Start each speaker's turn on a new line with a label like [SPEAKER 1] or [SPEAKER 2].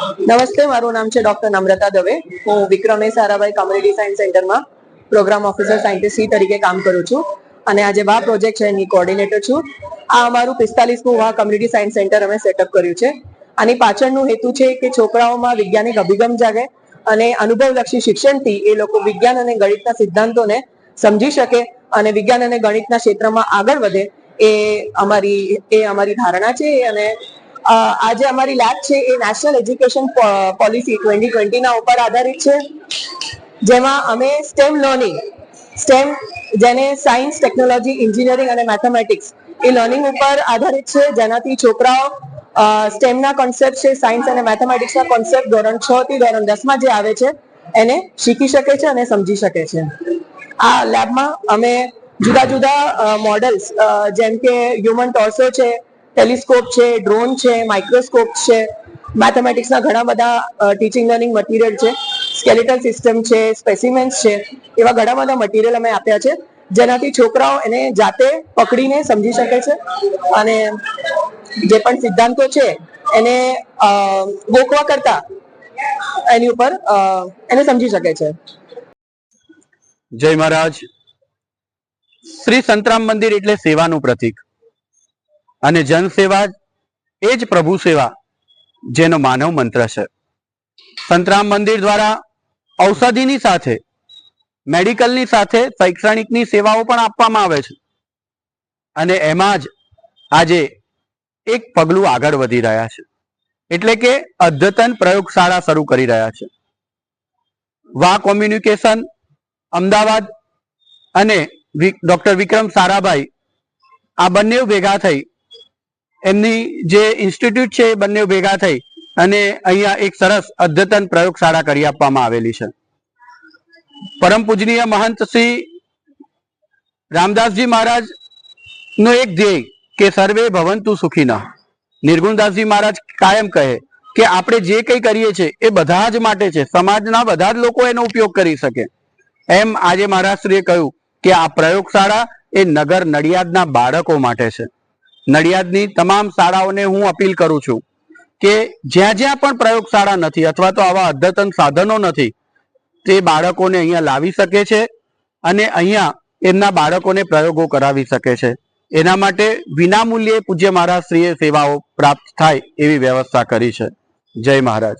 [SPEAKER 1] નમસ્તે, મારું નામ છે ડોક્ટર નમ્રતા દવે. હું વિક્રમે સારાભાઈ કોમ્યુનિટી સાયન્સ સેન્ટરમાં પ્રોગ્રામ ઓફિસર સાયન્ટિસ્ટ તરીકે કામ કરું છું. અને આજે વા પ્રોજેક્ટ છે, એની કોઓર્ડિનેટર છું. આ અમારું પિસ્તાલીસમું વા કોમ્યુનિટી સાયન્સ સેન્ટર અમે સેટઅપ કર્યું છે. આની પાછળનું હેતુ છે કે છોકરાઓમાં વૈજ્ઞાનિક અભિગમ જાગે અને અનુભવલક્ષી શિક્ષણથી એ લોકો વિજ્ઞાન અને ગણિતના સિદ્ધાંતોને સમજી શકે અને વિજ્ઞાન અને ગણિતના ક્ષેત્રમાં આગળ વધે એ અમારી એ અમારી ધારણા છે અને આજે અમારી લેબ છે એ નેશનલ એજ્યુકેશન પોલિસી ટ્વેન્ટી ટ્વેન્ટીના ઉપર આધારિત છે. જેમાં અમે સ્ટેમ લર્નિંગ સ્ટેમ જેને સાયન્સ ટેકનોલોજી એન્જિનિયરિંગ અને મેથેમેટિક્સ એ લર્નિંગ ઉપર આધારિત છે. જેનાથી છોકરાઓ સ્ટેમના કોન્સેપ્ટ છે સાયન્સ અને મેથેમેટિક્સના કોન્સેપ્ટ ધોરણ છ થી ધોરણ દસમાં જે આવે છે, એને શીખી શકે છે અને સમજી શકે છે. આ લેબમાં અમે જુદા જુદા મોડલ્સ જેમ કે હ્યુમન ટોર્સો છે ટેલિસ્કોપ છે, ડ્રોન છે, માઇક્રોસ્કોપ છે. મેથેમેટિક્સના ઘણા બધા ટીચિંગ લર્નિંગ મટીરિયલ છે. સ્કેલેટલ સિસ્ટમ છે સ્પેસિમેન્સ છે. એવા ઘણા બધા મટીરિયલ અમે આપ્યા છે, જેનાથી છોકરાઓ એને જાતે પકડીને સમજી શકે છે. અને જે પણ સિદ્ધાંતો છે, એને ગોખવા કરતા એની ઉપર એને સમજી શકે છે.
[SPEAKER 2] જય મહારાજ. શ્રી સંતરામ મંદિર એટલે સેવાનું પ્રતીક. અને જન સેવા એ જ પ્રભુ સેવા જેનો માનવ મંત્ર છે. સંતરામ મંદિર દ્વારા ઔષધિની સાથે, મેડિકલની સાથે શૈક્ષણિકની સેવાઓ પણ આપવામાં આવે છે. અને એમાં જ આજે એક પગલું આગળ વધી રહ્યા છે. એટલે કે અદ્યતન પ્રયોગશાળા શરૂ કરી રહ્યા છે. વા કોમ્યુનિકેશન, અમદાવાદ અને ડોક્ટર વિક્રમ સારાભાઈ આ બંને ભેગા થઈ એમની જે ઇન્સ્ટિટ્યૂટ છે એ બંને ભેગા થઈ અને અહીંયા એક સરસ અદ્યતન પ્રયોગશાળા કરી આપવામાં આવેલી છે. પરમ પૂજનીય મહંત શ્રી રામદાસજી મહારાજ નો એક ધ્યેય કે સર્વે ભવંતુ સુખીના. નિર્ગુણદાસજી મહારાજ કાયમ કહે કે આપણે જે કંઈ કરીએ છીએ એ બધા જ માટે છે. સમાજના બધા જ લોકો એનો ઉપયોગ કરી શકે. એમ આજે મહારાજશ્રીએ કહ્યું કે આ પ્રયોગશાળા એ નગર નડિયાદના બાળકો માટે છે. નડિયાદની તમામ શાળાઓને હું અપીલ કરું છું કે જ્યાં જ્યાં પણ પ્રયોગશાળા નથી અથવા તો આવા અદ્યતન સાધનો નથી, તે બાળકોને અહીંયા લાવી શકે છે અને અહીંયા એમના બાળકોને પ્રયોગો કરાવી શકે છે. એના માટે વિનામૂલ્યે પૂજ્ય મહારાજશ્રીએ સેવાઓ પ્રાપ્ત થાય એવી વ્યવસ્થા કરી છે. જય મહારાજ.